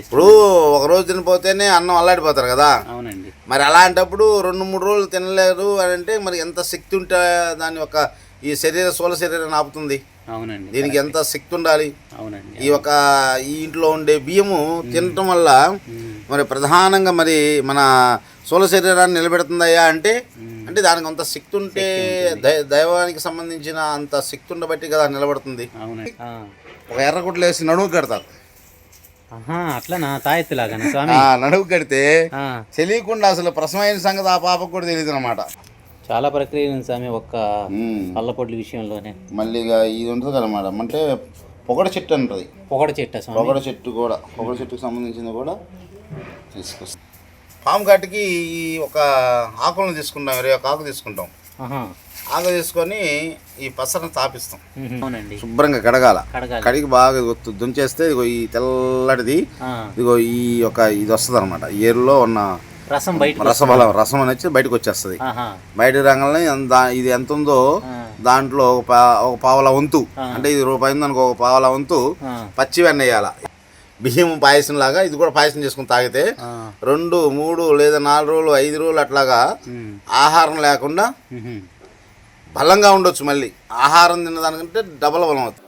ఇప్పుడు ఒక రోజు తినిపోతేనే అన్నం అల్లాడిపోతారు కదా. అవునండి. మరి అలాంటప్పుడు రెండు మూడు రోజులు తినలేరు అని అంటే మరి ఎంత శక్తి ఉంటే దాని యొక్క ఈ శరీర స్థూల శరీరాన్ని ఆపుతుంది? అవునండి దీనికి ఎంత శక్తి ఉండాలి? అవునండి ఈ ఒక ఈ ఇంట్లో ఉండే బియ్యము తినటం వల్ల. మరి ప్రధానంగా మరి మన స్థూల శరీరాన్ని నిలబెడుతుందయ్యా అంటే అంటే దానికి అంత శక్తి ఉంటే దైవానికి సంబంధించిన అంత శక్తి ఉండబట్టి కదా నిలబడుతుంది. ఒక ఎర్రగుడ్లు వేసి నడుము కడతారు. అట్లనా? తాయెత్తులాగానా స్వామి? ఆ నడుము కడితే. తెలియకుండా అసలు ప్రసమైన సంగతి ఆ పాపకు కూడా తెలియదు అనమాట చాలా ప్రక్రియ ఉంది స్వామి ఒక్క పళ్ళపొడ్ల విషయంలోనే. మళ్ళీ ఇది ఉంటుంది అనమాట అంటే పొగడ చెట్టు అంటుంది. పొగడ చెట్ట పొగడ చెట్టు కూడా పొగడ చెట్టుకు సంబంధించింది కూడా తీసుకొస్తాం. పాము కాటికి ఈ ఒక ఆకులను తీసుకుంటాం వేరే ఒక ఆకు తీసుకుంటాం. ఆహా. ఆకు తీసుకొని ఈ పసరను తాపిస్తాం. అవునండి శుభ్రంగా కడగాల కడగాలి కడిగి బాగా ఇదిగో దుంచేస్తే ఇదిగో ఈ తెల్లటిది ఆ. ఇదిగో ఈ యొక్క ఇది వస్తుంది అనమాట ఏరులో ఉన్న రసం బయట రసబలం రసం అనేది బయటకు వచ్చేస్తుంది బయట రంగంలో ఇది ఎంత ఉందో. దాంట్లో ఒక పా- ఒక పావల వంతు అంటే ఇది రూపాయి ఉందనుకో ఒక పావల వంతు. పచ్చి వెన్న వేయాల బియ్యం పాయసం లాగా ఇది కూడా పాయసం చేసుకుని తాగితే. రెండు మూడు లేదా నాలుగు రోజులు ఐదు రోజులు అట్లాగా. ఆహారం లేకుండా. బలంగా ఉండొచ్చు మళ్ళీ. ఆహారం తిన్నదానికంటే డబల్ బలం అవుతుంది.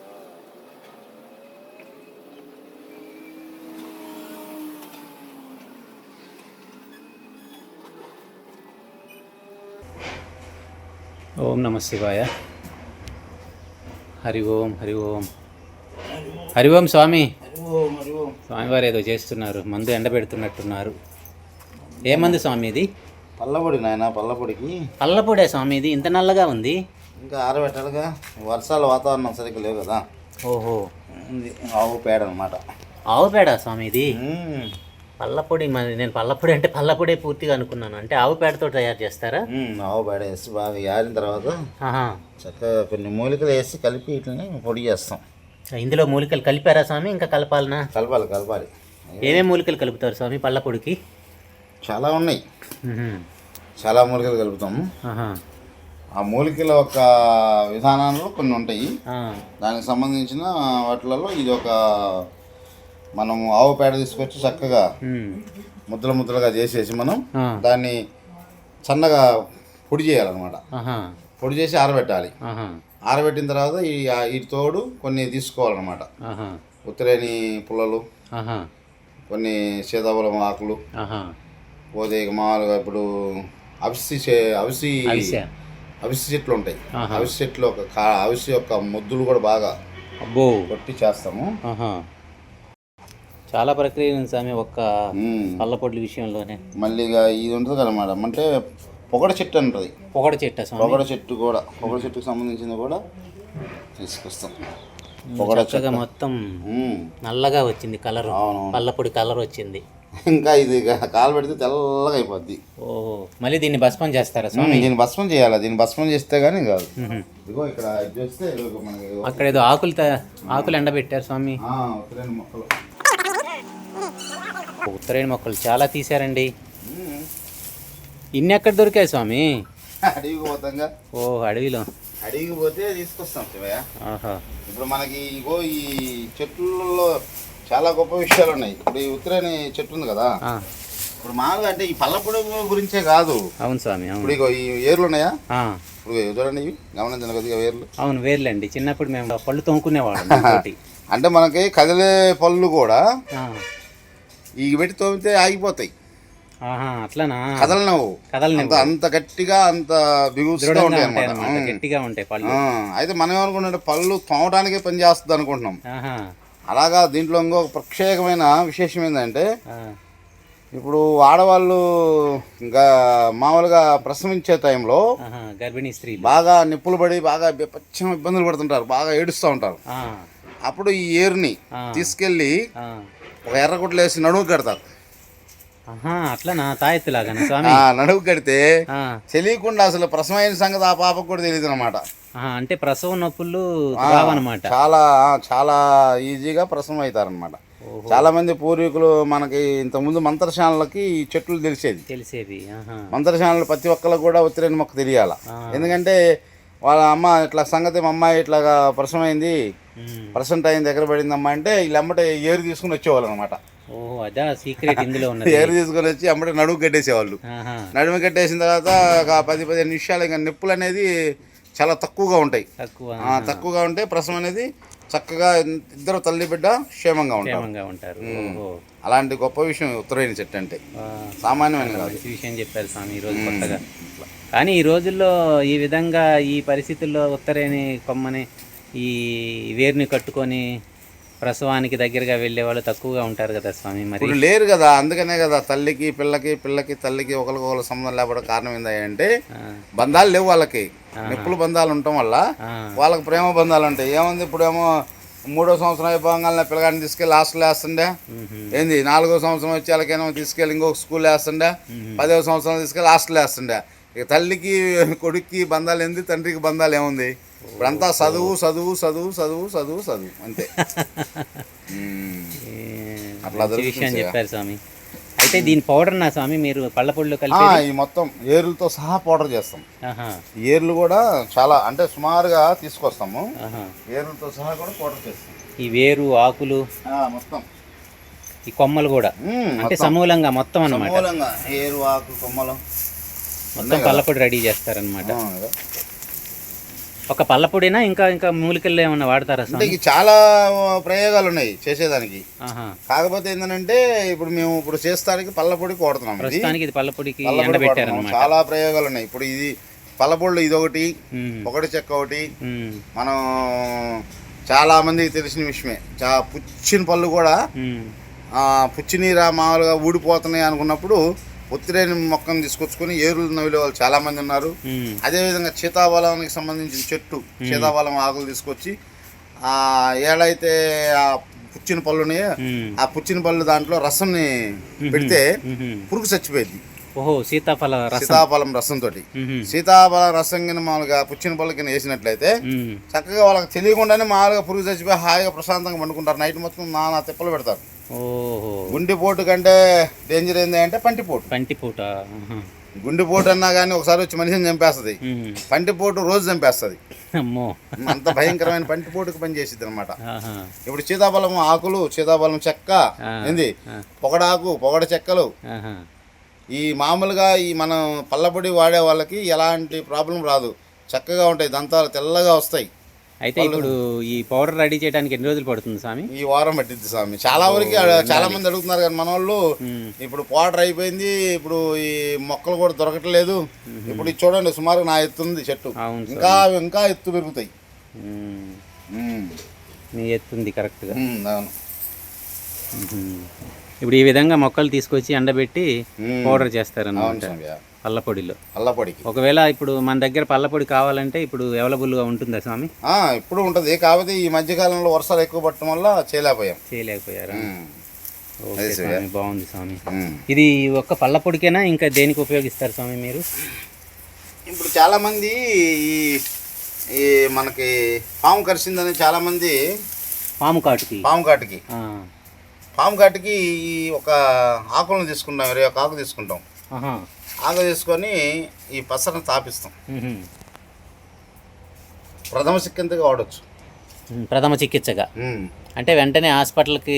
ఓం నమ శివాయ. హరి ఓం హరి ఓం. హరి ఓం స్వామి. స్వామివారు ఏదో చేస్తున్నారు మందు ఎండబెడుతున్నట్టున్నారు. ఏ మందు స్వామి ఇది? పల్లపొడి నాయన పల్లపొడికి. పల్లపొడే స్వామి ఇది ఇంత నల్లగా ఉంది? ఇంకా ఆరబెట్టాలిగా. వర్షాలు వాతావరణం సరిగ్గా లేవు కదా. ఓహో. ఇది ఆవు పేడ అనమాట ఆవు పేడ స్వామి ఇది? పల్లపొడి మరి నేను పల్లపొడి అంటే పల్లపొడే పూర్తిగా అనుకున్నాను. అంటే ఆవు పేడతో తయారు చేస్తారా? ఆవు పేడ వేసి బాగా ఆరిన తర్వాత చక్కగా కొన్ని మూలికలు వేసి కలిపి వీటిని పొడి చేస్తాం. ఇందులో మూలికలు కలిపారా స్వామి? ఇంకా కలపాలనా? కలపాలి కలపాలి. ఏమేమి మూలికలు కలుపుతారు స్వామి పళ్ళపొడికి చాలా ఉన్నాయి. చాలా మూలికలు కలుపుతాము. ఆ మూలికల యొక్క విధానాల్లో కొన్ని ఉంటాయి. దానికి సంబంధించిన వాటిలలో ఇది ఒక మనము ఆవు పేడ తీసుకొచ్చి చక్కగా. ముద్దలు ముద్దలుగా చేసేసి మనం. దాన్ని సన్నగా పొడి చేయాలన్నమాట. పొడి చేసి ఆరబెట్టాలి. ఆరబెట్టిన తర్వాత ఈ వీటి తోడు కొన్ని తీసుకోవాలన్నమాట. ఉత్తరేని పుల్లలు. కొన్ని సీతాఫలం ఆకులు. పోతే ఇక మామూలుగా ఇప్పుడు అవిసి అవిసి అవిసె. చెట్లు ఉంటాయి. అవిసి చెట్లు ఒక అవిసి యొక్క ముద్దులు కూడా బాగా అబ్బో కొట్టి చేస్తాము. చాలా ప్రక్రియ ఉంది స్వామి ఒక్క ఉమ్. పళ్ళపొడ్ల విషయంలోనే మళ్ళీ ఇది ఉంటుంది అనమాట అంటే పొగడ చెట్టు అంటుంది పొగడ చెట్ట పొగడ చెట్టు కూడా పొగడ చెట్టుకు సంబంధించింది కూడా తీసుకొస్తాం పొగడ మొత్తం. నల్లగా వచ్చింది కలర్. పళ్ళపొడి కలర్ వచ్చింది ఇంకా ఇది కాలు పెడితే తెల్లగా అయిపోద్ది. ఓహో. మళ్ళీ దీన్ని భస్మం చేస్తారా స్వామి? దీన్ని భస్మం చేయాలి? దీన్ని భస్మం చేస్తే కానీ కాదు. ఇదిగో ఇక్కడ ఇది చేస్తే మనకి. అక్కడ ఏదో ఆకులు ఆకులు ఎండబెట్టారు స్వామి. ఉత్తరాయణ మొక్కలు. ఉత్తరాయణ మొక్కలు చాలా తీశారండి. ఇన్ని ఎక్కడ దొరికాయి స్వామి? అడవికి పోతాంగా. ఓ అడవిలో. అడవికి పోతే తీసుకొస్తాం శివయ్య. ఇప్పుడు మనకి ఇగో ఈ చెట్లలో చాలా గొప్ప విషయాలు ఉన్నాయి. ఇప్పుడు ఈ ఉత్తరాయణ చెట్టు ఉంది కదా. ఇప్పుడు మామూలుగా అంటే ఈ పల్లపొడి గురించే కాదు. అవును స్వామి అవును. ఇప్పుడు ఇగో ఈ ఏర్లు ఉన్నాయా? ఇప్పుడు చూడండి ఇవి. గమనించండి కొద్దిగా వేర్లు అవును వేర్లేండి. చిన్నప్పుడు మేము పళ్ళు తోముకునేవాళ్ళం. అంటే మనకి కదిలే పళ్ళు కూడా ఈ పెట్టి తోమితే ఆగిపోతాయి. అట్లనా? కదలనవు. కదలని అంత గట్టిగా అంత బిగుసుగా ఉంటాయి అన్నమాట. గట్టిగా ఉంటాయి పళ్ళు. అయితే మనం ఏమనుకుంటే పళ్ళు తోమడానికే పని చేస్తుంది అనుకుంటున్నాం అలాగా దీంట్లో ఇంకొక ప్రత్యేకమైన విశేషం ఏంటంటే ఇప్పుడు ఆడవాళ్ళు ఇంకా మామూలుగా ప్రసవించే టైంలో గర్భిణీ స్త్రీలు. బాగా నిప్పులు పడి బాగా పచ్చం ఇబ్బందులు పడుతుంటారు బాగా ఏడుస్తూ ఉంటారు. అప్పుడు ఈ ఏరుని. తీసుకెళ్ళి. ఒక ఎర్రగుడ్లు వేసి నడువు కడతారు. అట్లనా? స్వామి? నడువు కడితే తెలియకుండా అసలు ప్రసవమైన సంగతి ఆ పాపకు కూడా తెలియదు అనమాట అంటే ప్రసవ నొప్పులు రావన్నమాట. చాలా చాలా ఈజీగా ప్రసవం అవుతారనమాట. చాలా మంది పూర్వీకులు మనకి ఇంతకుముందు మంత్రశాలలకి ఈ చెట్లు తెలిసేది. తెలిసేది మంత్రశాలలు ప్రతి ఒక్కరికి కూడా ఉత్తరేణి మొక్క తెలియాల. ఎందుకంటే వాళ్ళ అమ్మ ఇట్లా సంగతి మా అమ్మాయి ఇట్లాగా ప్రసవం అయింది ఉమ్. ప్రసెంట్ అయింది దగ్గర పడింది అమ్మ అంటే వీళ్ళమ్మటే ఏరు తీసుకుని వచ్చేవాళ్ళు అనమాట ఓహో అదా సీక్రెట్ ఇందులో ఉన్నది. తీసుకొని వచ్చి అమ్మడే నడుము కట్టేసేవాళ్ళు. నడుము కట్టేసిన తర్వాత ఒక పది పదిహేను నిమిషాలు ఇంకా నొప్పులు అనేది చాలా తక్కువగా ఉంటాయి. తక్కువ తక్కువగా ఉంటే ప్రసవం అనేది చక్కగా ఇద్దరు తల్లి బిడ్డ క్షేమంగా ఉంటారు. అలాంటి గొప్ప విషయం ఉత్తరాయణ చెట్టు అంటే. సామాన్యమైన విషయం చెప్పారు స్వామి ఈరోజు కొత్తగా. కానీ ఈ రోజుల్లో ఈ విధంగా ఈ పరిస్థితుల్లో ఉత్తరేని కొమ్మని ఈ వేరుని కట్టుకొని ప్రసవానికి దగ్గరగా వెళ్ళే వాళ్ళు తక్కువగా ఉంటారు కదా స్వామి మరి? ఇప్పుడు లేరు కదా అందుకనే కదా తల్లికి పిల్లకి పిల్లకి తల్లికి ఒకరికొకరు సంబంధం లేకపోవడం కారణం ఏంటంటే ఆ, బంధాలు లేవు వాళ్ళకి. నొప్పులు బంధాలు ఉండటం వల్ల ఆ, వాళ్ళకి ప్రేమ బంధాలు ఉంటాయి. ఏముంది ఇప్పుడేమో మూడో సంవత్సరం అయిపోగానే పిల్లగాడిని తీసుకెళ్ళి హాస్టల్ వేస్తుండే. ఏంది నాలుగో సంవత్సరం వచ్చి వాళ్ళకేమో తీసుకెళ్ళి ఇంకొక స్కూల్ వేస్తుండే. పదవ సంవత్సరం తీసుకెళ్ళి హాస్టల్ వేస్తుండే. ఇక తల్లికి కొడుక్కి బంధాలు ఏంది తండ్రికి బంధాలు ఏముంది? ఇప్పుడంతా చదువు చదువు చదువు చదువు చదువు చదువు అంతే. అట్లా విషయం. చెప్పారు స్వామి. అయితే దీని పౌడర్ నా స్వామి మీరు పళ్ళ పొడిలో కలిపి ఈ మొత్తం ఏర్లతో సహా పౌడర్ చేస్తాం. ఏర్లు కూడా చాలా అంటే సుమారుగా తీసుకొస్తాము. ఏర్లతో సహా కూడా పౌడర్ చేస్తాం. ఈ వేరు ఆకులు మొత్తం. ఈ కొమ్మలు కూడా. అంటే. సమూలంగా మొత్తం అన్నమాట. సమూలంగా ఏరు ఆకు కొమ్మలు. మొత్తం పళ్ళపొడి రెడీ చేస్తారనమాట. ఒక పళ్ళపొడినా ఇంకా ఇంకా మూలికల్లో ఏమన్నా వాడతారా అంటే స్వామి? ఇక చాలా ప్రయోగాలు ఉన్నాయి చేసేదానికి. ఆహా. కాకపోతే ఏంటంటే ఇప్పుడు మేము ఇప్పుడు చేస్తానికి పళ్ళపొడి కొడుతున్నాం ఇది. ప్రస్తుతానికి ఇది పళ్ళపొడికి పళ్ళపొడి ఎండబెట్టారనమాట కొడుతున్నాం. చాలా ప్రయోగాలు ఉన్నాయి ఇప్పుడు ఇది పళ్ళపొళ్ళు ఇది ఒకటి చెక్క ఒకటి. మనం చాలా మందికి తెలిసిన విషయమే. చా పుచ్చిన పళ్ళు కూడా పుచ్చినీరా మామూలుగా ఊడిపోతున్నాయి అనుకున్నప్పుడు ఒత్తిరేని మొక్కను తీసుకొచ్చుకొని ఏరులు నవ్వులే వాళ్ళు చాలా మంది ఉన్నారు అదేవిధంగా సీతాఫలానికి సంబంధించిన చెట్టు సీతాఫలం ఆకులు తీసుకొచ్చి ఆ ఏడైతే ఆ పుచ్చిన పళ్ళు ఉన్నాయో ఆ పుచ్చిన పళ్ళు దాంట్లో రసంని పెడితే. పురుగు చచ్చిపోయింది. ఓహో సీతాఫల రసం. సీతాఫలం రసంతో ఉమ్, సీతాఫలం రసం కింద మామూలుగా పుచ్చిన పళ్ళు కింద వేసినట్లయితే చక్కగా వాళ్ళకి తెలియకుండానే మామూలుగా పురుగు చచ్చిపోయి హాయిగా ప్రశాంతంగా పండుకుంటారు. నైట్ మొత్తం నానా తిప్పలు పెడతారు. గుండెపోటు కంటే డేంజర్ ఏంది అంటే పంటిపోటు. పంటిపూట. గుండెపోటు అన్నా కానీ ఒకసారి వచ్చి మనిషిని చంపేస్తుంది. పంటిపోటు రోజు చంపేస్తుంది. అంత భయంకరమైన పంటిపోటుకు పనిచేసిద్ది అనమాట. ఇప్పుడు సీతాఫలం ఆకులు సీతాఫలం చెక్క ఏంది. పొగడాకు పొగడ చెక్కలు. ఈ మామూలుగా ఈ మనం పళ్ళపొడి వాడే వాళ్ళకి ఎలాంటి ప్రాబ్లం రాదు. చక్కగా ఉంటాయి దంతాలు తెల్లగా వస్తాయి. అయితే ఇప్పుడు ఈ పౌడర్ రెడీ చేయడానికి ఎన్ని రోజులు పడుతుంది స్వామి? ఈ వారం పట్టింది స్వామి. చాలా వరకు చాలా మంది అడుగుతున్నారు కానీ మన వాళ్ళు ఇప్పుడు పౌడర్ అయిపోయింది ఇప్పుడు ఈ మొక్కలు కూడా దొరకట్లేదు. ఇప్పుడు ఇది చూడండి సుమారు నా ఎత్తు ఉంది చెట్టు. ఇంకా ఇంకా ఎత్తు పెరుగుతాయి. నీ ఎత్తుంది కరెక్ట్గా. అవును. ఇప్పుడు ఈ విధంగా మొక్కలు తీసుకొచ్చి ఎండబెట్టి. పౌడర్ చేస్తారన్నమాట. పళ్ళపొడిలో అల్లపొడికి ఒకవేళ ఇప్పుడు మన దగ్గర పళ్ళపొడి కావాలంటే ఇప్పుడు అవైలబుల్గా ఉంటుందా స్వామి? ఆ, ఇప్పుడు ఉంటుంది. కాకపోతే ఈ మధ్యకాలంలో వర్షాలు ఎక్కువ పట్టడం వల్ల చేయలేకపోయాం. చేయలేకపోయారా? ఉమ్. ఓకే అదే సార్. స్వామి. బాగుంది స్వామి. ఉమ్. ఇది ఒక్క పళ్ళపొడికేనా ఇంకా దేనికి ఉపయోగిస్తారు స్వామి మీరు? ఇప్పుడు చాలా మంది ఈ ఈ మనకి పాము కరిచిందని చాలా మంది పాము కాటుకి. పాము కాటికి. ఆ, పాము కాటికి ఈ ఒక ఆకులను తీసుకుంటాం వేరే ఒక ఆకు తీసుకుంటాం. ఆహా. ఆకు తీసుకొని ఈ పసరను తాపిస్తాం. ప్రథమ సిక్కంతగా వాడచ్చు. ప్రథమ చికిత్సగా. అంటే వెంటనే హాస్పిటల్కి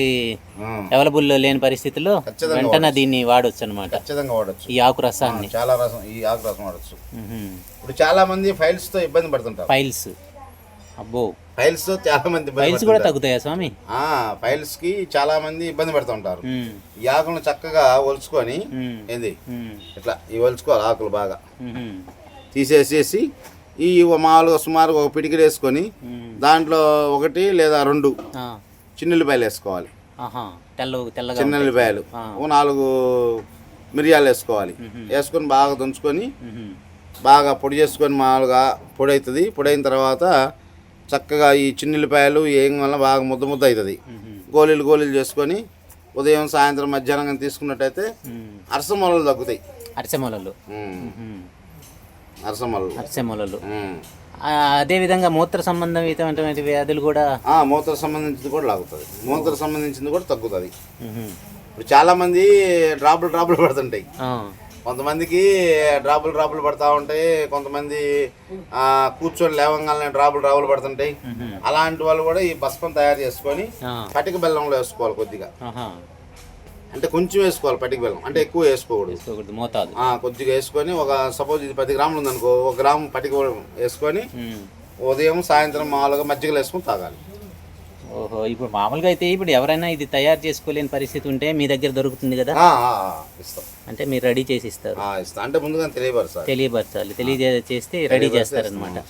ఆ, అవైలబుల్లో లేని పరిస్థితిలో ఖచ్చితంగా వెంటనే దీన్ని వాడొచ్చు అనమాట ఖచ్చితంగా వాడచ్చు. ఈ ఆకు రసాన్ని. చాలా రసం ఈ ఆకు రసం వాడచ్చు. ఇప్పుడు చాలా మంది ఫైల్స్తో ఇబ్బంది పడుతుంటారు. ఫైల్స్. అబ్బో. ఫైల్స్తో చాలా మంది ఫైల్స్ కూడా. తగ్గుతాయా స్వామి? ఆ ఫైల్స్కి చాలా మంది ఇబ్బంది పడుతుంటారు. ఈ ఆకులను చక్కగా ఒలుచుకొని ఏంది? ఇట్లా ఇవి ఒలుచుకోవాలి ఆకులు బాగా. తీసేసేసి ఈ మామూలుగా సుమారుగా ఒక పిడికిలు వేసుకొని. దాంట్లో ఒకటి లేదా రెండు చిన్నుల్లిపాయలు వేసుకోవాలి. ఆహా తెల్ల తెల్లగా చిన్న ఉల్లిపాయలు. ఆ. ఓ నాలుగు మిరియాలు వేసుకోవాలి. వేసుకొని బాగా దంచుకొని బాగా పొడి చేసుకొని మామూలుగా పొడి అవుతుంది. పొడి అయిన తర్వాత చక్కగా ఈ చిన్నుల్లిపాయలు ఏం వల్ల బాగా ముద్ద ముద్ద అవుతుంది. గోళీలు గోళీలు చేసుకొని ఉదయం సాయంత్రం మధ్యాహ్నం కానీ తీసుకున్నట్టయితే. అరసమొలలు తగ్గుతాయి. అరిసెమొలలు. అరసమొలలు. అరిసెమొలలు. ఆ, అదేవిధంగా మూత్ర సంబంధితమైనటువంటి వ్యాధులు కూడా మూత్ర సంబంధించింది కూడా లాగుతుంది. మూత్ర సంబంధించింది కూడా తగ్గుతుంది. ఇప్పుడు చాలా మంది డ్రాపులు డ్రాపులు పడుతుంటాయి. కొంతమందికి డ్రాపులు డ్రాపులు పడతా ఉంటాయి కొంతమంది కూర్చొని లేవంగానే డ్రాపులు డ్రాపులు పడుతుంటాయి. అలాంటి వాళ్ళు కూడా ఈ భస్మం తయారు చేసుకొని ఆ, కటిక బెల్లంలో వేసుకోవాలి కొద్దిగా. అంటే కొంచెం వేసుకోవాలి పటిక బెల్లం అంటే ఎక్కువ వేసుకోకూడదు. మోతాదు. కొద్దిగా వేసుకొని ఒక సపోజ్ ఇది పది గ్రాములు ఉందనుకో ఒక గ్రాము పటిక వేసుకొని. ఉదయం సాయంత్రం మామూలుగా మజ్జిగలు వేసుకొని తాగాలి. ఓహో ఇప్పుడు మామూలుగా అయితే ఇప్పుడు ఎవరైనా ఇది తయారు చేసుకోలేని పరిస్థితి ఉంటే మీ దగ్గర దొరుకుతుంది కదా? ఇస్తాం. అంటే మీరు రెడీ చేసి ఇస్తారు. ఇస్తాం. అంటే ముందుగా తెలియపరచాలి. తెలియపరచాలి. తెలియజేస్తే రెడీ చేస్తారనమాట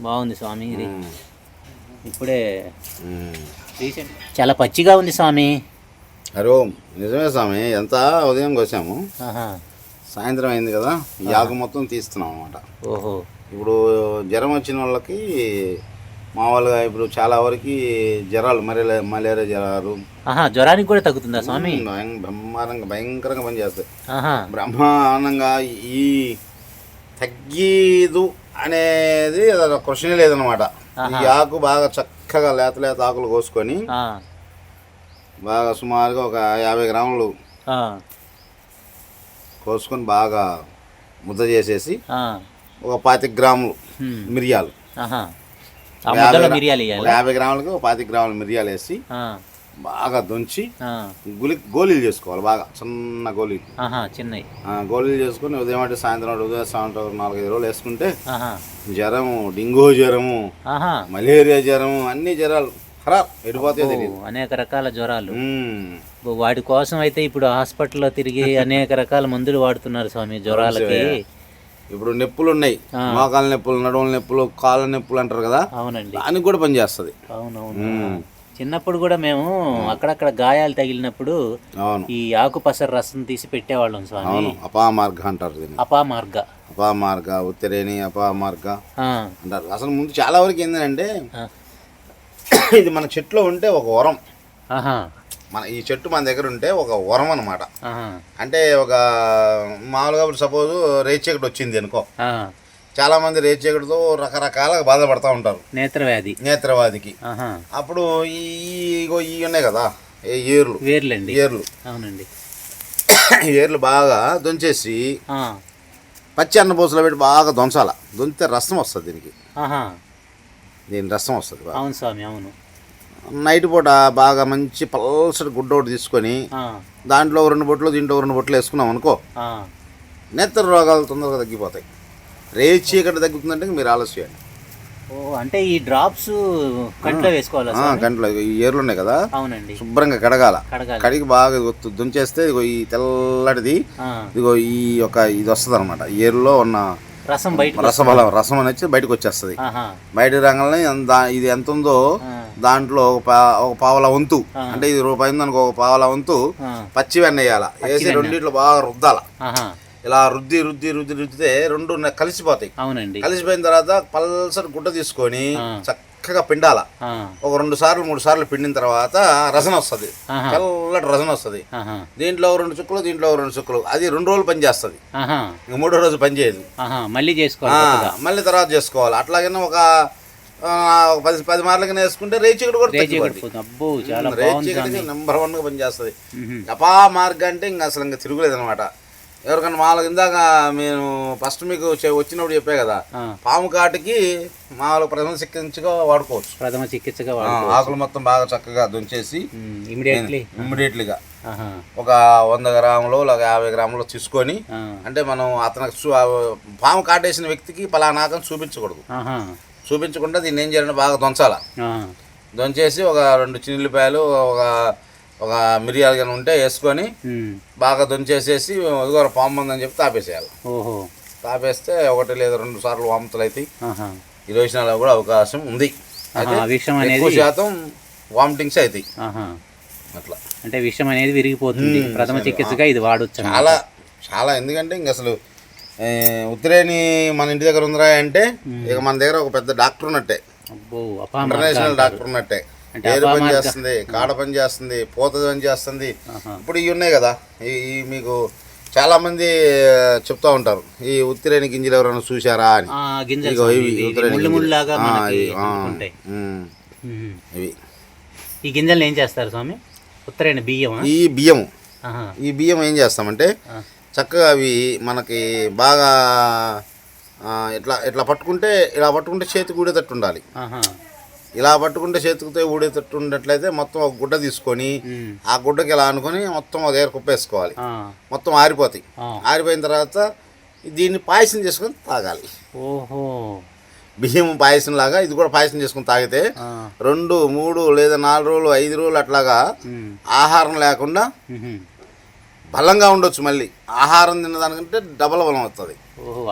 బాగుంది స్వామి ఇది. ఇప్పుడే చాలా పచ్చిగా ఉంది స్వామి. ఓం నిజమే స్వామి. ఎంత ఉదయం కోసాము? సాయంత్రం అయింది కదా. ఆకు మొత్తం తీస్తున్నాం అనమాట ఓహో. ఇప్పుడు జ్వరం వచ్చిన వాళ్ళకి మామూలుగా ఇప్పుడు చాలా వరకు జ్వరాలు మలేరియా మలేరియా జ్వరాలు. జ్వరానికి కూడా తగ్గుతుందా స్వామి? బ్రహ్మాండంగా భయంకరంగా పనిచేస్తాయి. బ్రహ్మాండంగా ఈ తగ్గేదు అనేది క్వశ్చన్ లేదనమాట ఈ ఆకు బాగా చక్కగా లేత లేత ఆకులు కోసుకొని బాగా సుమారుగా ఒక యాభై గ్రాములు కోసుకొని బాగా ముద్ద చేసేసి ఒక పాతిక గ్రాములు మిరియాలు ఆహా ఆ ఒక ముద్దలో యాభై గ్రాములకి పాతిక గ్రాములు మిరియాలు వేసి బాగా దంచి గులి గోళీలు చేసుకోవాలి బాగా చిన్న గోళీలు. ఆహా చిన్నవి. ఆ, గోళీలు చేసుకొని ఉదయం అంటే సాయంత్రం ఉదయం సాయంత్రం నాలుగైదు రోజులు వేసుకుంటే జ్వరము డెంగూ జ్వరము ఆహా. మలేరియా జ్వరము అన్ని జ్వరాలు ఖరా ఎడిపోతాయో తెలియదు. ఓ, అనేక రకాల జ్వరాలు. వాటి కోసం అయితే ఇప్పుడు హాస్పిటల్లో తిరిగి అనేక రకాల మందులు వాడుతున్నారు స్వామి జ్వరాలకి. ఇప్పుడు నొప్పులు ఉన్నాయి మోకాల నొప్పులు నడుముల నొప్పులు కాళ్ళ నొప్పులు అంటారు కదా? అవునండి. దానికి కూడా పనిచేస్తుంది అవునవును. చిన్నప్పుడు కూడా మేము అక్కడక్కడ గాయాలు తగిలినప్పుడు అవును. ఈ ఆకుపసర రసం తీసి పెట్టేవాళ్ళం స్వామి. అవును. అపామార్గ అంటారు అపామార్గ. అపామార్గ ఉత్తరేణి అపామార్గ అంటారు. అసలు ముందు చాలా వరకు ఏంటంటే ఇది మన చెట్లో ఉంటే ఒక వరం. మన ఈ చెట్టు మన దగ్గర ఉంటే ఒక వరం అనమాట అంటే ఒక మామూలుగా సపోజ్ రేచీకటి వచ్చింది అనుకో. చాలా మంది రేచీకటితో రకరకాలుగా బాధపడతా ఉంటారు. నేత్రవ్యాధి. నేత్రవాదికి ఆహా. అప్పుడు ఈ ఇగో ఈ ఉన్నాయి కదా ఏర్లు. వేర్లండి. ఏర్లు. అవునండి. ఏర్లు బాగా దొంచేసి పచ్చి అన్నపూసలో పెట్టి బాగా దొంచాల. దొంచితే రసం వస్తుంది దీనికి. దీని రసం వస్తుంది అవును స్వామి అవును. నైట్ పూట బాగా మంచి పల్సటి గుడ్డ ఒకటి తీసుకొని దాంట్లో రెండు బొట్లు దీంట్లో రెండు బొట్లు వేసుకున్నాం అనుకో నేత్ర రోగాలు తొందరగా తగ్గిపోతాయి. రేచి చీకటి తగ్గుతుందంటే మీరు ఆలస్యం ఓ అంటే ఈ డ్రాప్స్ కంట్లో వేసుకోవాలా? కంట్లో ఈ ఏర్లు ఉన్నాయి కదా? అవునండి. శుభ్రంగా కడగాల. కడిగి బాగా దుంచేస్తే ఇదిగో ఈ తెల్లటిది ఇదిగో ఈ యొక్క ఇది వస్తుంది అనమాట ఏరులో ఉన్న రసం బయట రసబలం రసం అనేది బయటకు వచ్చేస్తుంది. బయట రాగానే దా- ఇది ఎంత ఉందో దాంట్లో ఒక పావల వంతు. అంటే ఇది రూపాయి ఉందనుకో ఒక పావల వంతు పచ్చి వెన్న వేయాల. వేసి రెండిట్లో బాగా రుద్దాల. ఇలా రుద్ది రుద్ది రుద్ది రుద్దితే రెండు కలిసిపోతాయి. అవునండి. కలిసిపోయిన తర్వాత పల్సటి గుడ్డ తీసుకొని ఆ. చక్కగా పిండాల. ఒక రెండు సార్లు మూడు సార్లు పిండిన తర్వాత రసన వస్తుంది. చల్లటి రసన వస్తుంది. దీంట్లో రెండు చుక్కలు దీంట్లో రెండు చుక్కలు. అది రెండు రోజులు పని చేస్తుంది. ఇంక మూడో రోజు పని చేయదు. మళ్ళీ చేసుకోవాలి. మళ్ళీ తర్వాత చేసుకోవాలి. అట్లాగనే ఒక పది పది మార్లకి వేసుకుంటే రేచికడు కూడా రేచికడికి నెంబర్ వన్గా పనిచేస్తుంది. అపా మార్గ అంటే ఇంకా అసలు ఇంకా తిరుగులేదు అనమాట ఎవరికన్నా మామూలుగా ఇందాక నేను ఫస్ట్ మీకు వచ్చినప్పుడు చెప్పే కదా పాము కాటికి మామూలుగా ప్రథమ చికిత్సగా వాడుకోవచ్చు. ప్రథమ చికిత్సగా ఆకులు మొత్తం బాగా చక్కగా దుంచేసి ఇమీడియట్లీ ఒక వంద గ్రాములు లేక యాభై గ్రాములు తీసుకొని అంటే మనం అతనికి పాము కాటేసిన వ్యక్తికి పలానాకం చూపించకూడదు. చూపించకుండా దీన్ని ఏం చేయాలంటే బాగా దొంచాల. దొంచేసి ఒక రెండు చిన్నులపాయలు ఒక ఒక మిరియాలు కానీ ఉంటే వేసుకొని బాగా దొంచేసేసి ఇదిగో పాము మందని చెప్పి తాపేసేయాలి. ఓహో. తాపేస్తే ఒకటి లేదా రెండు సార్లు వామితులు అవుతాయి ఈ రోజునాలో కూడా అవకాశం ఉంది. ఎక్కువ శాతం వామిటింగ్స్ అవుతాయి. అట్లా. అంటే విషం అనేది విరిగిపోతుంది. ప్రథమ చికిత్సగా ఇది వాడొచ్చు అన్నమాట. చాలా చాలా. ఎందుకంటే ఇంక అసలు ఉత్తరేణి మన ఇంటి దగ్గర ఉందిరా అంటే ఇక మన దగ్గర ఒక పెద్ద డాక్టర్ ఉన్నట్టే. ఇంటర్నేషనల్ డాక్టర్ ఉన్నట్టే. ఏరు పని చేస్తుంది? కాడ పని చేస్తుంది? పూత పని చేస్తుంది. ఇప్పుడు ఇవి ఉన్నాయి కదా. ఈ మీకు చాలా మంది చెప్తా ఉంటారు. ఈ ఉత్తిరేణి గింజలు ఎవరైనా చూశారా అని? ఇవి ఉత్తరేణి ఈ గింజలు ఏం చేస్తారు స్వామి? ఉత్తరైన బియ్యమా? ఈ బియ్యము. ఆహా, ఈ బియ్యం ఏం చేస్తామంటే చక్కగా అవి మనకి బాగా ఇట్లా ఇట్లా పట్టుకుంటే ఇలా పట్టుకుంటే చేతి కూడేటట్టు ఉండాలి. ఇలా పట్టుకుంటే చేతుకుతే ఊడేటట్టు ఉన్నట్లయితే మొత్తం ఒక గుడ్డ తీసుకొని. ఆ గుడ్డకి ఇలా అనుకొని మొత్తం ఒక దగ్గర కుప్పేసుకోవాలి. మొత్తం ఆరిపోతాయి. ఆరిపోయిన తర్వాత దీన్ని పాయసం చేసుకొని తాగాలి. ఓహో. బియ్యం పాయసం లాగా ఇది కూడా పాయసం చేసుకొని తాగితే రెండు మూడు లేదా నాలుగు రోజులు ఐదు రోజులు అట్లాగా ఆహారం లేకుండా. బలంగా ఉండొచ్చు మళ్ళీ. ఆహారం తిన్నదానికంటే డబల్ బలం వస్తుంది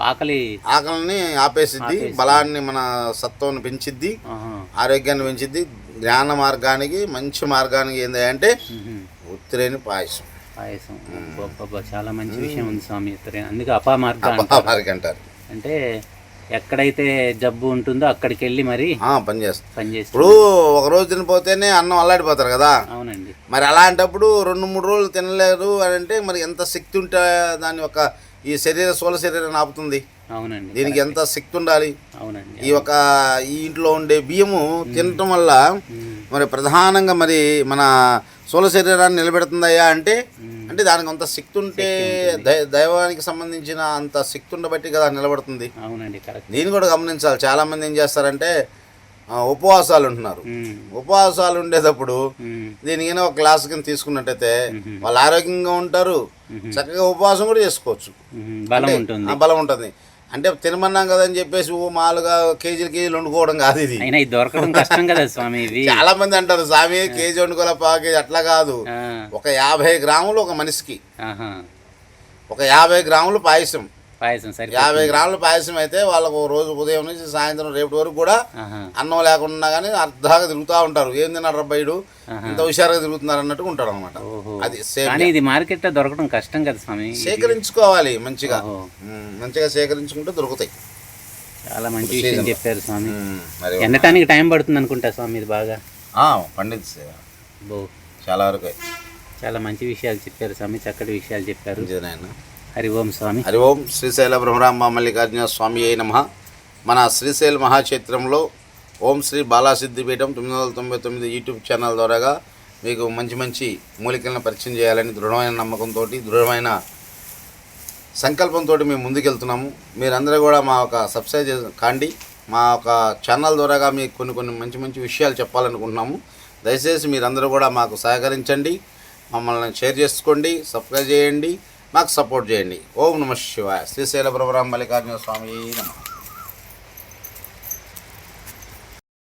ఆకలి ఆకలిని ఆపేసిద్ది బలాన్ని మన సత్వాన్ని పెంచిద్ది ఆరోగ్యాన్ని పెంచిద్ది జ్ఞాన మార్గానికి మంచి మార్గానికి ఏంది అంటే. ఉత్తిరేని పాయసం. పాయసం. చాలా మంచి విషయం ఉంది స్వామి ఇతరే అందుకే అపామార్గ అంటారు. అపామార్గ అంటారు. అంటే ఎక్కడైతే జబ్బు ఉంటుందో అక్కడికి వెళ్ళి మరి ఆ, పని చేస్తాం. పనిచేస్తుంది ఇప్పుడు ఒక రోజు తినిపోతేనే అన్నం అల్లాడిపోతారు కదా. అవునండి. మరి అలాంటప్పుడు రెండు మూడు రోజులు తినలేరు అని అంటే మరి ఎంత శక్తి ఉంటే దాని యొక్క ఈ శరీర స్థూల శరీరాన్ని ఆపుతుంది. అవునండి. దీనికి ఎంత శక్తి ఉండాలి? అవునండి ఈ ఒక ఈ ఇంట్లో ఉండే బియ్యము తినటం వల్ల మరి ప్రధానంగా మరి మన స్థూల శరీరాన్ని నిలబెడుతుందయ్యా అంటే అంటే దానికి అంత శక్తి ఉంటే దై- దైవానికి సంబంధించిన అంత శక్తి ఉండబట్టి కదా నిలబడుతుంది. అవునండి దీన్ని కూడా గమనించాలి. చాలామంది ఏం చేస్తారంటే ఉపవాసాలు ఉంటున్నారు. ఉపవాసాలు ఉండేటప్పుడు దీనికైనా ఒక గ్లాస్ కింద తీసుకున్నట్టయితే వాళ్ళు ఆరోగ్యంగా ఉంటారు. చక్కగా ఉపవాసం కూడా చేసుకోవచ్చు. బలం ఉంటుంది. ఆ బలం ఉంటుంది. అంటే తినమన్నాం కదా అని చెప్పేసి మాలుగా కేజీలు కేజీలు వండుకోవడం కాదు ఇది. దొరకడం కష్టం కదా స్వామి చాలా మంది అంటారు స్వామి కేజీ వండుకోలే పా కేజీ? అట్లా కాదు. ఒక యాభై గ్రాములు ఒక మనిషికి. ఒక యాభై గ్రాములు పాయసం. పాయసం సరే యాభై గ్రాముల పాయసం అయితే వాళ్ళకు రోజు ఉదయం నుంచి సాయంత్రం రేపటి వరకు కూడా అన్నం లేకుండా కానీ అర్ధంగా తిరుగుతూ ఉంటారు. ఏం తిన్నారు అబ్బాయిడు ఇంత హుషారుగా తిరుగుతున్నారు అన్నట్టుగా ఉంటారు అనమాట అది కానీ ఇది మార్కెట్లో దొరకడం కష్టం కదా స్వామి. సేకరించుకోవాలి మంచిగా. మంచిగా సేకరించుకుంటే దొరుకుతాయి. చాలా మంచి విషయం చెప్పారు స్వామి. ఎండటానికి టైం పడుతుంది అనుకుంటా స్వామి ఇది బాగా. బో. చాలా వరకు. చాలా మంచి విషయాలు చెప్పారు స్వామి చక్కటి విషయాలు చెప్పారు. హరి ఓం స్వామి. హరి ఓం శ్రీశైల బ్రహ్మరామ మల్లికార్జున స్వామి అయి నమ. మన శ్రీశైల మహాక్షేత్రంలో ఓం శ్రీ బాలాసిద్ధిపీఠం తొమ్మిది వందల తొంభై తొమ్మిది యూట్యూబ్ ఛానల్ ద్వారాగా మీకు మంచి మంచి మూలికలను పరిచయం చేయాలని దృఢమైన నమ్మకంతో దృఢమైన సంకల్పంతో మేము ముందుకెళ్తున్నాము. మీరందరూ కూడా మా ఒక సబ్స్క్రైబ్ కాండి. మా ఒక ఛానల్ ద్వారాగా మీకు కొన్ని కొన్ని మంచి మంచి విషయాలు చెప్పాలనుకుంటున్నాము. దయచేసి మీరందరూ కూడా మాకు సహకరించండి. మమ్మల్ని షేర్ చేసుకోండి సబ్స్క్రైబ్ చేయండి. మాకు సపోర్ట్ చేయండి. ఓం నమ శివాయ. శ్రీశైల బ్రహ్మరామ మల్లికార్జున స్వామి నమ.